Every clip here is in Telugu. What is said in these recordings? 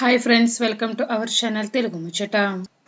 Hi friends welcome to our channel Telugu ముచ్చట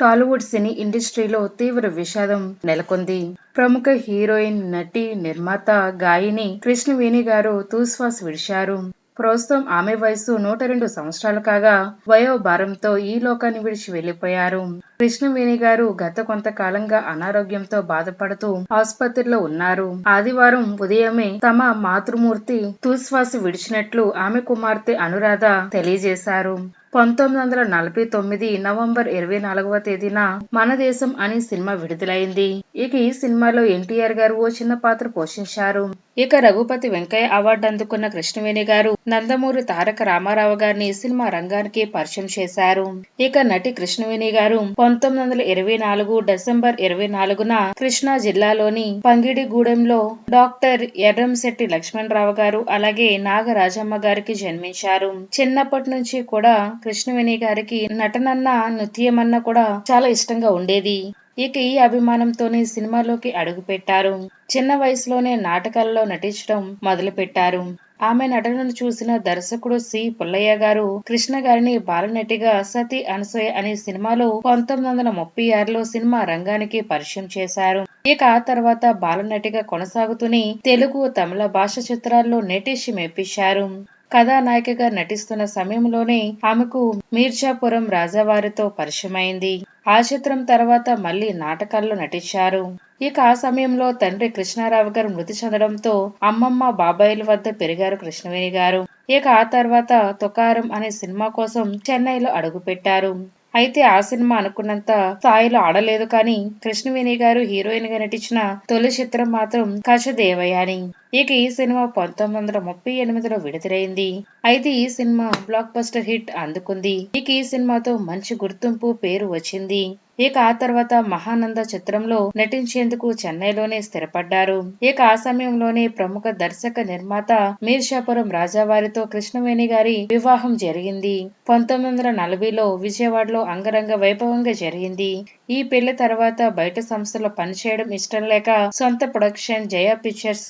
టాలీవుడ్ సినీ ఇండస్ట్రీలో తీవ్ర విషాదం నెలకొంది. ప్రముఖ హీరోయిన్ నటి నిర్మాత గాయని కృష్ణవేణి గారు తూస్వాస్ విడిచారు. ప్రస్తుతం ఆమె వయసు నూట రెండు సంవత్సరాలు కాగా వయోభారంతో ఈ లోకాన్ని విడిచి వెళ్ళిపోయారు కృష్ణవేణి గారు గత కొంతకాలంగా అనారోగ్యంతో బాధపడుతూ ఆసుపత్రిలో ఉన్నారు. ఆదివారం ఉదయమే తమ మాతృమూర్తి తుశ్వాస విడిచినట్లు ఆమె కుమార్తె అనురాధ తెలియజేశారు. పంతొమ్మిది వందల నలభై తొమ్మిది నవంబర్ ఇరవై నాలుగవ తేదీన మన దేశం అని సినిమా విడుదలైంది. ఇక ఈ సినిమాలో ఎన్టీఆర్ గారు ఓ చిన్న పాత్ర పోషించారు. ఇక రఘుపతి వెంకయ్య అవార్డు అందుకున్న కృష్ణవేణి గారు నందమూరి తారక రామారావు గారిని సినిమా రంగానికి పరిచయం చేశారు. ఇక నటి కృష్ణవేణి గారు పంతొమ్మిది వందల ఇరవై నాలుగు డిసెంబర్ ఇరవై నాలుగున కృష్ణా జిల్లాలోని పంగిడిగూడెంలో డాక్టర్ ఎర్రంశెట్టి లక్ష్మణరావు గారు అలాగే నాగరాజమ్మ గారికి జన్మించారు. చిన్నప్పటి నుంచి కూడా కృష్ణవేణి గారికి నటనన్న నృత్యమన్న కూడా చాలా ఇష్టంగా ఉండేది. ఇక ఈ అభిమానంతోనే సినిమాలోకి అడుగుపెట్టారు. చిన్న వయసులోనే నాటకాలలో నటించడం మొదలుపెట్టారు. ఆమె నటనను చూసిన దర్శకుడు సి. పుల్లయ్య గారు కృష్ణ గారిని బాలనటిగా సతీ అనసూయ అనే సినిమాలో పంతొమ్మిది వందల ముప్పై ఆరులో సినిమా రంగానికి పరిచయం చేశారు. ఇక ఆ తర్వాత బాలనటిగా కొనసాగుతూనే తెలుగు తమిళ భాష చిత్రాల్లో నటించి మెప్పించారు. కథానాయికగా నటిస్తున్న సమయంలోనే ఆమెకు మీర్జాపురం రాజావారితో పరిచయమైంది. ఆ చిత్రం తర్వాత మళ్ళీ నాటకాల్లో నటించారు. ఇక ఆ సమయంలో తండ్రి కృష్ణారావు గారు మృతి చెందడంతో అమ్మమ్మ బాబాయిల వద్ద పెరిగారు కృష్ణవేణి గారు. ఇక ఆ తర్వాత తుకారం అనే సినిమా కోసం చెన్నైలో అడుగుపెట్టారు. అయితే ఆ సినిమా అనుకున్నంత స్థాయిలో ఆడలేదు కానీ కృష్ణవేణి గారు హీరోయిన్గా నటించిన తొలి చిత్రం మాత్రం కచదేవయాని. ఇక ఈ సినిమా పంతొమ్మిది వందల ముప్పై ఎనిమిదిలో విడుదలైంది. అయితే ఈ సినిమా బ్లాక్ బస్టర్ హిట్ అందుకుంది. ఇక ఈ సినిమాతో మంచి గుర్తింపు పేరు వచ్చింది. ఇక ఆ తర్వాత మహానంద చిత్రంలో నటించేందుకు చెన్నైలోనే స్థిరపడ్డారు. ఇక ఆ సమయంలోనే ప్రముఖ దర్శక నిర్మాత మీర్షాపురం రాజావారితో కృష్ణవేణి గారి వివాహం జరిగింది. పంతొమ్మిది వందల నలభైలో విజయవాడలో అంగరంగ వైభవంగా జరిగింది. ఈ పెళ్ళి తర్వాత బయట సంస్థలో పనిచేయడం ఇష్టం లేక సొంత production Jaya pictures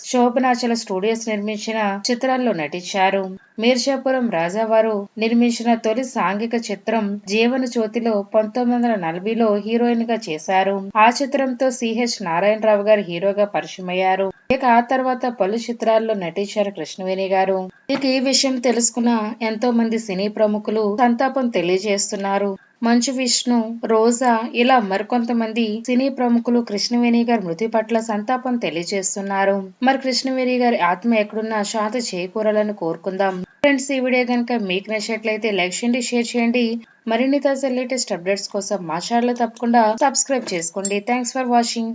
Arunachala studios నిర్మించిన చిత్రాల్లో నటించారు. మీర్షాపురం రాజావారు నిర్మించిన తొలి సాంఘిక చిత్రం జీవన జ్యోతిలో పంతొమ్మిది వందల నలభైలో హీరోయిన్గా చేశారు. ఆ చిత్రంతో సిహెచ్ నారాయణరావు గారు హీరోగా పరిచయమయ్యారు. ఇక ఆ తర్వాత పలు చిత్రాల్లో నటించారు కృష్ణవేణి గారు. ఇక ఈ విషయం తెలుసుకున్న ఎంతో మంది సినీ ప్రముఖులు సంతాపం తెలియజేస్తున్నారు. మంచు విష్ణు రోజా ఇలా మరికొంతమంది సినీ ప్రముఖులు కృష్ణవేణి గారి మృతి పట్ల సంతాపం తెలియజేస్తున్నారు. మరి కృష్ణవేణి గారి ఆత్మ ఎక్కడున్నా శాంతి చేకూరాలని కోరుకుందాం. ఫ్రెండ్స్ ఈ వీడియో కనుక మీకు నచ్చినట్లయితే లైక్ చేయండి షేర్ చేయండి. మరిన్ని తాజా లేటెస్ట్ అప్డేట్స్ కోసం మా ఛానల్ తప్పకుండా సబ్స్క్రైబ్ చేసుకోండి. Thanks for watching.